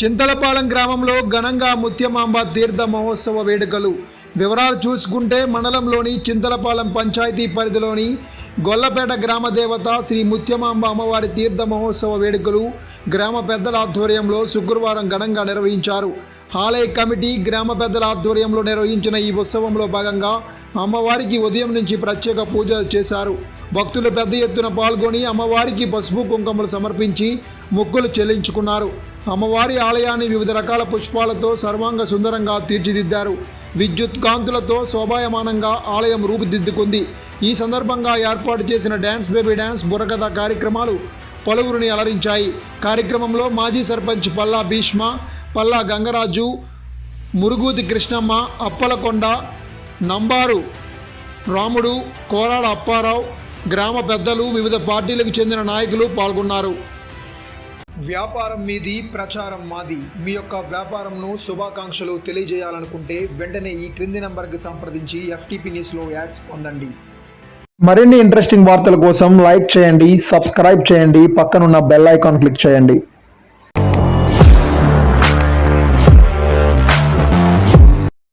చింతలపాలెం గ్రామంలో ఘనంగా ముత్యమాంబ తీర్థ మహోత్సవ వేడుకలు. వివరాలు చూసుకుంటే మండలంలోని చింతలపాలెం పంచాయతీ పరిధిలోని గొల్లపేట గ్రామ దేవత శ్రీ ముత్యమాంబ అమ్మవారి తీర్థ మహోత్సవ వేడుకలు గ్రామ పెద్దల ఆధ్వర్యంలో శుక్రవారం ఘనంగా నిర్వహించారు. ఆలయ కమిటీ గ్రామ పెద్దల ఆధ్వర్యంలో నిర్వహించిన ఈ ఉత్సవంలో భాగంగా అమ్మవారికి ఉదయం నుంచి ప్రత్యేక పూజలు చేశారు. భక్తులు పెద్ద ఎత్తున పాల్గొని అమ్మవారికి పసుపు కుంకుమలు సమర్పించి మొక్కులు చెల్లించుకున్నారు. అమ్మవారి ఆలయాన్ని వివిధ రకాల పుష్పాలతో సర్వాంగ సుందరంగా తీర్చిదిద్దారు. విద్యుత్ కాంతులతో శోభాయమానంగా ఆలయం రూపుదిద్దుకుంది. ఈ సందర్భంగా ఏర్పాటు చేసిన డ్యాన్స్ బేబీ డ్యాన్స్ బుర్రకథ కార్యక్రమాలు పలువురిని అలరించాయి. కార్యక్రమంలో మాజీ సర్పంచ్ పల్లా భీష్మ పల్లా గంగరాజు మురుగుతి కృష్ణమ్మ అప్పలకొండ నంబారు రాముడు కోరాడ అప్పారావు గ్రామ పెద్దలు వివిధ పార్టీలకు చెందిన నాయకులు పాల్గొన్నారు. వ్యాపారం మీది ప్రచారం మాది. మీ యొక్క వ్యాపారంను శుభాకాంక్షలు తెలియజేయాలనుకుంటే వెంటనే ఈ క్రింది నంబర్కి సంప్రదించి ఎఫ్టీపీ న్యూస్లో యాడ్స్ పొందండి. మరిన్ని ఇంట్రెస్టింగ్ వార్తల కోసం లైక్ చేయండి సబ్స్క్రైబ్ చేయండి పక్కనున్న బెల్ ఐకాన్ క్లిక్ చేయండి.